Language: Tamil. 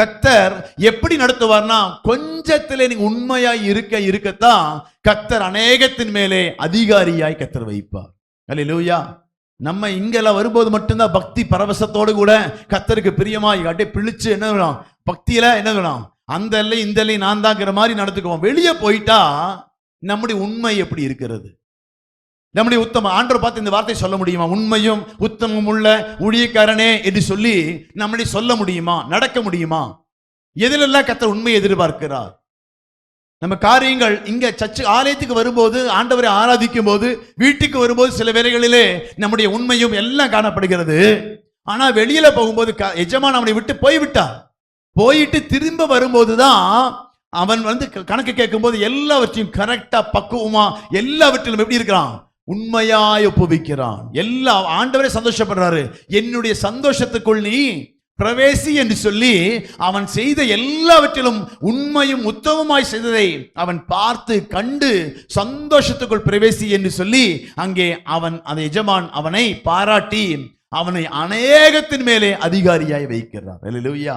கத்தர் எப்படி நடத்துவார்னா கொஞ்சத்திலே நீங்க உண்மையாய் இருக்க இருக்கத்தான் கத்தர் அநேகத்தின் மேலே அதிகாரியாய் கத்தர் வைப்பார். அல்லேலூயா நம்ம இங்கெல்லாம் வரும்போது மட்டும்தான் பக்தி பரவசத்தோடு கூட கத்தருக்கு பிரியமாய் அப்படியே பிழிச்சு என்ன வேணும் பக்தியில என்ன வேணும் அந்த எல்லை இந்த எல்லை நான் தாங்கிற மாதிரி நடந்துக்குவோம். வெளியே போயிட்டா நம்முடைய உண்மை எப்படி இருக்கிறது? நம்முடைய உத்தம ஆண்டவர் பார்த்து இந்த வார்த்தை சொல்ல முடியுமா? உண்மையும் உத்தமம் உள்ள ஊழியக்காரனே என்று சொல்லி நம்மளை சொல்ல முடியுமா? நடக்க முடியுமா? எதிலெல்லாம் கத்தர் உண்மையை எதிர்பார்க்கிறார்? நம்ம காரியங்கள் இங்க சர்ச்சு ஆலயத்துக்கு வரும்போது ஆண்டவரை ஆராதிக்கும் போது வீட்டுக்கு வரும்போது சில வேலைகளிலே நம்முடைய உண்மையும் எல்லாம் காணப்படுகிறது. ஆனா வெளியில போகும்போது க- எஜமான் அவனை விட்டு போய்விட்டார் போயிட்டு திரும்ப வரும்போது தான் அவன் வந்து க- கணக்கு கேட்கும்போது எல்லாவற்றையும் கரெக்டா பக்குவமா எல்லாவற்றிலும் எப்படி இருக்கிறான்? உண்மையாய் ஒப்புவிக்கிறான். எல்லா ஆண்டவரே சந்தோஷப்படுறாரு. என்னுடைய சந்தோஷத்துக்குள் நீ பிரவேசி என்று சொல்லி அவன் செய்த எல்லாவற்றிலும் உண்மையும் உத்தமமாய் செய்ததை அவன் பார்த்து கண்டு சந்தோஷத்துக்குள் பிரவேசி என்று சொல்லி அங்கே அவன் அந்த எஜமான் அவனை பாராட்டி அவனை அநேகத்தின் மேலே அதிகாரியாய் வைக்கிறார். அல்லேலூயா